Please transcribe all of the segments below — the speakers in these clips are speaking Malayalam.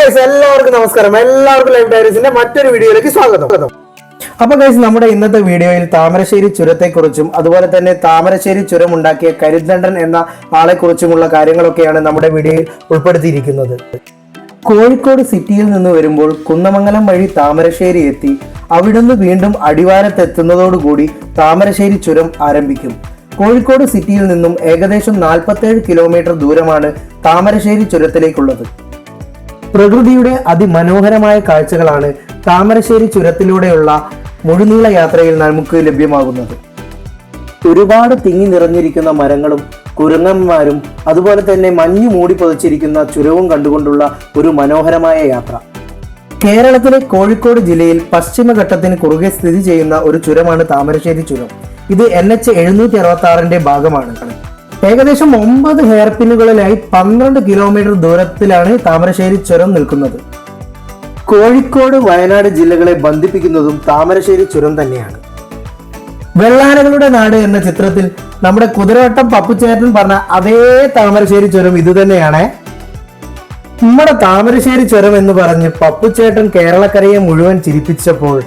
ഗൈസ് എല്ലാവർക്കും നമസ്കാരം. എല്ലാവർക്കും ലൈവ് ഡയറീസിന്റെ മറ്റൊരു വീഡിയോയിലേക്ക് സ്വാഗതം. അപ്പൊ ഗൈസ് നമ്മുടെ ഇന്നത്തെ വീഡിയോയിൽ താമരശ്ശേരി ചുരത്തെക്കുറിച്ചും അതുപോലെ തന്നെ താമരശ്ശേരി ചുരം ഉണ്ടാക്കിയ കരിന്തണ്ടൻ എന്ന ആളെക്കുറിച്ചുമുള്ള കാര്യങ്ങളൊക്കെയാണ് നമ്മുടെ വീഡിയോയിൽ ഉൾപ്പെടുത്തിയിരിക്കുന്നത്. കോഴിക്കോട് സിറ്റിയിൽ നിന്ന് വരുമ്പോൾ കുന്നമംഗലം വഴി താമരശ്ശേരി എത്തി അവിടുന്ന് വീണ്ടും അടിവാരത്തെത്തുന്നതോടുകൂടി താമരശ്ശേരി ചുരം ആരംഭിക്കും. കോഴിക്കോട് സിറ്റിയിൽ നിന്നും ഏകദേശം 47 കിലോമീറ്റർ ദൂരമാണ് താമരശ്ശേരി ചുരത്തിലേക്കുള്ളത്. പ്രകൃതിയുടെ അതിമനോഹരമായ കാഴ്ചകളാണ് താമരശ്ശേരി ചുരത്തിലൂടെയുള്ള മുഴുനീള യാത്രയിൽ നമുക്ക് ലഭ്യമാകുന്നത്. ഒരുപാട് തിങ്ങി നിറഞ്ഞിരിക്കുന്ന മരങ്ങളും കുരങ്ങന്മാരും അതുപോലെ തന്നെ മഞ്ഞു മൂടി പൊതിച്ചിരിക്കുന്ന ചുരവും കണ്ടുകൊണ്ടുള്ള ഒരു മനോഹരമായ യാത്ര. കേരളത്തിലെ കോഴിക്കോട് ജില്ലയിൽ പശ്ചിമഘട്ടത്തിന് കുറുകെ സ്ഥിതി ചെയ്യുന്ന ഒരു ചുരമാണ് താമരശ്ശേരി ചുരം. ഇത് എൻ എച്ച് എഴുന്നൂറ്റി അറുപത്തി ആറിന്റെ ഭാഗമാണ്. ഏകദേശം ഒമ്പത് ഹെയർപിന്നുകളിലായി പന്ത്രണ്ട് കിലോമീറ്റർ ദൂരത്തിലാണ് താമരശ്ശേരി ചുരം നിൽക്കുന്നത്. കോഴിക്കോട് വയനാട് ജില്ലകളെ ബന്ധിപ്പിക്കുന്നതും താമരശ്ശേരി ചുരം തന്നെയാണ്. വെള്ളാനകളുടെ നാട് എന്ന ചിത്രത്തിൽ നമ്മുടെ കുതിരവട്ടം പപ്പുചേട്ടൻ പറഞ്ഞ അതേ താമരശ്ശേരി ചുരം ഇതുതന്നെയാണ് നമ്മുടെ താമരശ്ശേരി ചുരം എന്ന് പറഞ്ഞ് പപ്പുചേട്ടൻ കേരളക്കരയെ മുഴുവൻ ചിരിപ്പിച്ചപ്പോൾ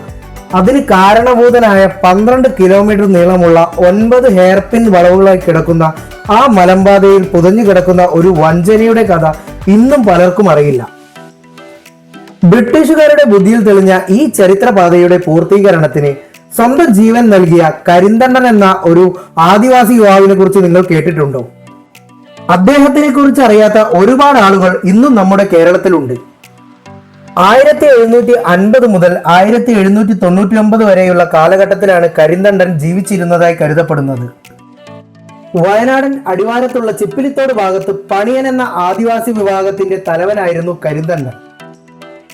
അതിന് കാരണഭൂതനായ പന്ത്രണ്ട് കിലോമീറ്റർ നീളമുള്ള ഒൻപത് ഹെയർപിൻ വളവുകളായി കിടക്കുന്ന ആ മലമ്പാതയിൽ പുതഞ്ഞു കിടക്കുന്ന ഒരു വഞ്ചനയുടെ കഥ ഇന്നും പലർക്കും അറിയില്ല. ബ്രിട്ടീഷുകാരുടെ ബുദ്ധിയിൽ തെളിഞ്ഞ ഈ ചരിത്രപാതയുടെ പൂർത്തീകരണത്തിന് സ്വന്തം ജീവൻ നൽകിയ കരിന്തണ്ടൻ എന്ന ഒരു ആദിവാസി യുവാവിനെ കുറിച്ച് നിങ്ങൾ കേട്ടിട്ടുണ്ടോ? അദ്ദേഹത്തിനെ കുറിച്ച് അറിയാത്ത ഒരുപാട് ആളുകൾ ഇന്നും നമ്മുടെ കേരളത്തിലുണ്ട്. ആയിരത്തി എഴുന്നൂറ്റി അൻപത് മുതൽ ആയിരത്തി എഴുന്നൂറ്റി തൊണ്ണൂറ്റി ഒമ്പത് വരെയുള്ള കാലഘട്ടത്തിലാണ് കരിന്തണ്ടൻ ജീവിച്ചിരുന്നതായി കരുതപ്പെടുന്നത്. വയനാടൻ അടിവാരത്തുള്ള ചിപ്പിലിത്തോട് ഭാഗത്ത് പണിയൻ എന്ന ആദിവാസി വിഭാഗത്തിന്റെ തലവനായിരുന്നു കരിന്തണ്ടൻ.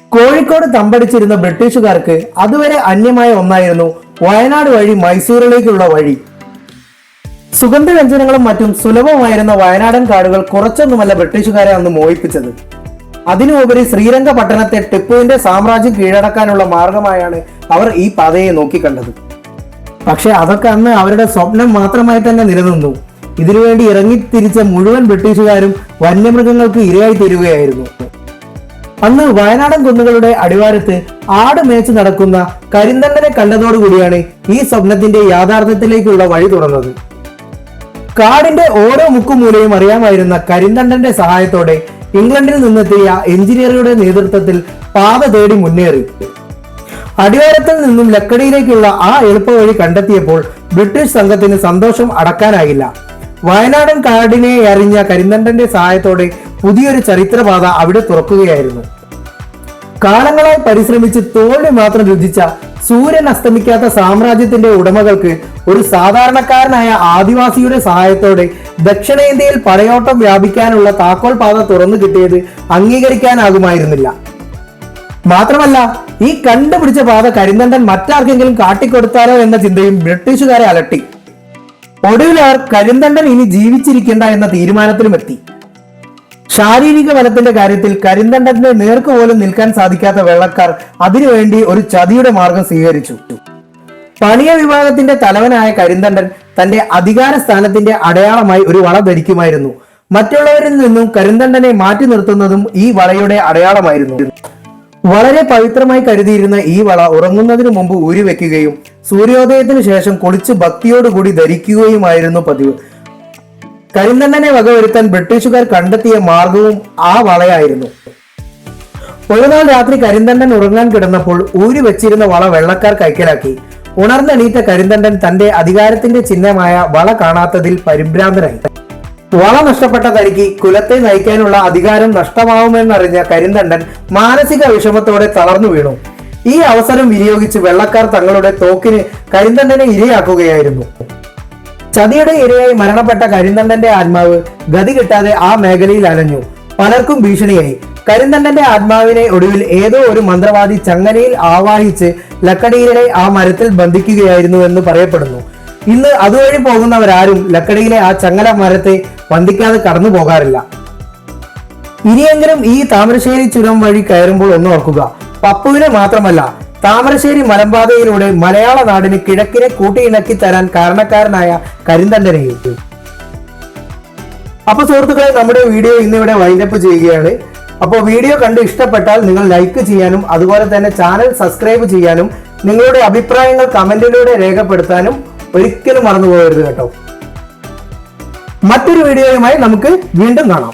കോഴിക്കോട് തമ്പടിച്ചിരുന്ന ബ്രിട്ടീഷുകാർക്ക് അതുവരെ അന്യമായ ഒന്നായിരുന്നു വയനാട് വഴി മൈസൂരിലേക്കുള്ള വഴി. സുഗന്ധവ്യഞ്ജനങ്ങളും മറ്റും സുലഭമായിരുന്ന വയനാടൻ കാടുകൾ കുറച്ചൊന്നുമല്ല ബ്രിട്ടീഷുകാരെ അന്ന് മോഹിപ്പിച്ചത്. അതിനുപരി ശ്രീരംഗ പട്ടണത്തെ ടിപ്പുവിന്റെ സാമ്രാജ്യം കീഴടക്കാനുള്ള മാർഗമായാണ് അവർ ഈ പാതയെ നോക്കിക്കണ്ടത്. പക്ഷെ അതൊക്കെ അന്ന് അവരുടെ സ്വപ്നം മാത്രമായി തന്നെ നിലനിന്നു. ഇതിനുവേണ്ടി ഇറങ്ങിത്തിരിച്ച മുഴുവൻ ബ്രിട്ടീഷുകാരും വന്യമൃഗങ്ങൾക്ക് ഇരയായി തീരുകയായിരുന്നു. അന്ന് വയനാടൻ കുന്നുകളുടെ അടിവാരത്ത് ആട് മേച്ച് നടക്കുന്ന കരിന്തണ്ടനെ കണ്ടതോടുകൂടിയാണ് ഈ സ്വപ്നത്തിന്റെ യാഥാർത്ഥ്യത്തിലേക്കുള്ള വഴി തുറന്നത്. കാടിന്റെ ഓരോ മുക്കുമൂലയും അറിയാമായിരുന്ന കരിന്തണ്ടന്റെ സഹായത്തോടെ ഇംഗ്ലണ്ടിൽ നിന്നെത്തിയ എഞ്ചിനീയറുടെ നേതൃത്വത്തിൽ പാത തേടി മുന്നേറി. അടിവാരത്തിൽ നിന്നും ലക്കടിയിലേക്കുള്ള ആ എളുപ്പവഴി കണ്ടെത്തിയപ്പോൾ ബ്രിട്ടീഷ് സംഘത്തിന് സന്തോഷം അടക്കാനായില്ല. വയനാടൻ കാടിനെ അറിഞ്ഞ കരിന്തണ്ടന്റെ സഹായത്തോടെ പുതിയൊരു ചരിത്രപാത അവിടെ തുറക്കുകയായിരുന്നു. കാലങ്ങളായി പരിശ്രമിച്ച് തോൽവി മാത്രം രുചിച്ച സൂര്യൻ അസ്തമിക്കാത്ത സാമ്രാജ്യത്തിന്റെ ഉടമകൾക്ക് ഒരു സാധാരണക്കാരനായ ആദിവാസിയുടെ സഹായത്തോടെ ദക്ഷിണേന്ത്യയിൽ പടയോട്ടം വ്യാപിക്കാനുള്ള താക്കോൽ പാത തുറന്നു കിട്ടിയത് അംഗീകരിക്കാനാകുമായിരുന്നില്ല. മാത്രമല്ല ഈ കണ്ടുപിടിച്ച പാത കരിന്തണ്ടൻ മറ്റാർക്കെങ്കിലും കാട്ടിക്കൊടുത്താലോ എന്ന ചിന്തയും ബ്രിട്ടീഷുകാരെ അലട്ടി. ഒടുവിൽ കരിന്തണ്ടൻ ഇനി ജീവിച്ചിരിക്കേണ്ട എന്ന തീരുമാനത്തിലും എത്തി. ശാരീരിക ബലത്തിന്റെ കാര്യത്തിൽ കരിന്തണ്ടന്റെ നേർക്ക് പോലും നിൽക്കാൻ സാധിക്കാത്ത വെള്ളക്കാർ അതിനുവേണ്ടി ഒരു ചതിയുടെ മാർഗം സ്വീകരിച്ചു. പണിയ വിഭാഗത്തിന്റെ തലവനായ കരിന്തണ്ടൻ തന്റെ അധികാര സ്ഥാനത്തിന്റെ അടയാളമായി ഒരു വള ധരിക്കുമായിരുന്നു. മറ്റുള്ളവരിൽ നിന്നും കരിന്തണ്ടനെ മാറ്റി നിർത്തുന്നതും ഈ വളയുടെ അടയാളമായിരുന്നു. വളരെ പവിത്രമായി കരുതിയിരുന്ന ഈ വള ഉറങ്ങുന്നതിനു മുമ്പ് ഊരി വെക്കുകയും സൂര്യോദയത്തിനു ശേഷം കുളിച്ച് ഭക്തിയോടുകൂടി ധരിക്കുകയുമായിരുന്നു പതിവ്. കരിന്തണ്ടനെ വകവരുത്താൻ ബ്രിട്ടീഷുകാർ കണ്ടെത്തിയ മാർഗവും ആ വളയായിരുന്നു. ഒരു നാൾ രാത്രി കരിന്തണ്ടൻ ഉറങ്ങാൻ കിടന്നപ്പോൾ ഊരി വെച്ചിരുന്ന വള വെള്ളക്കാർ കൈക്കലാക്കി. ഉണർന്നെണീറ്റ കരിന്തണ്ടൻ തന്റെ അധികാരത്തിന്റെ ചിഹ്നമായ വള കാണാത്തതിൽ പരിഭ്രാന്തനായി. വള നഷ്ടപ്പെട്ട തനിക്ക് കുലത്തെ നയിക്കാനുള്ള അധികാരം നഷ്ടമാവുമെന്നറിഞ്ഞ കരിന്തണ്ടൻ മാനസിക വിഷമത്തോടെ തളർന്നു വീണു. ഈ അവസരം വിനിയോഗിച്ച് വെള്ളക്കാർ തങ്ങളുടെ തോക്കിന് കരിന്തണ്ടനെ ഇരയാക്കുകയായിരുന്നു. ചതിയുടെ ഇരയായി മരണപ്പെട്ട കരിന്തണ്ടന്റെ ആത്മാവ് ഗതി കിട്ടാതെ ആ മേഖലയിൽ അലഞ്ഞു. പലർക്കും ഭീഷണിയായി. കരിന്തണ്ടന്റെ ആത്മാവിനെ ഒടുവിൽ ഏതോ ഒരു മന്ത്രവാദി ചങ്ങലയിൽ ആവാഹിച്ച് ലക്കടിയിലെ ആ മരത്തിൽ ബന്ധിക്കുകയായിരുന്നു എന്ന് പറയപ്പെടുന്നു. ഇന്ന് അതുവഴി പോകുന്നവരാരും ലക്കടിയിലെ ആ ചങ്ങല മരത്തെ ബന്ധിക്കാതെ കടന്നു പോകാറില്ല. ഇനിയെങ്കിലും ഈ താമരശ്ശേരി ചുരം വഴി കയറുമ്പോൾ ഒന്ന് ഓർക്കുക. പപ്പുവിനെ മാത്രമല്ല താമരശ്ശേരി മലമ്പാതയിലൂടെ മലയാള നാടിന് കിഴക്കിനെ കൂട്ടിയിണക്കി തരാൻ കാരണക്കാരനായ കരിന്തണ്ടനെയും അപ്പൊ സുഹൃത്തുക്കളെ നമ്മുടെ വീഡിയോ ഇന്നിവിടെ വൈൻഡപ്പ് ചെയ്യുകയാണ്. അപ്പോൾ വീഡിയോ കണ്ട് ഇഷ്ടപ്പെട്ടാൽ നിങ്ങൾ ലൈക്ക് ചെയ്യാനും അതുപോലെ തന്നെ ചാനൽ സബ്സ്ക്രൈബ് ചെയ്യാനും നിങ്ങളുടെ അഭിപ്രായങ്ങൾ കമന്റിലൂടെ രേഖപ്പെടുത്താനും ഒരിക്കലും മറന്നു പോകരുത് കേട്ടോ. മറ്റൊരു വീഡിയോയുമായി നമുക്ക് വീണ്ടും കാണാം.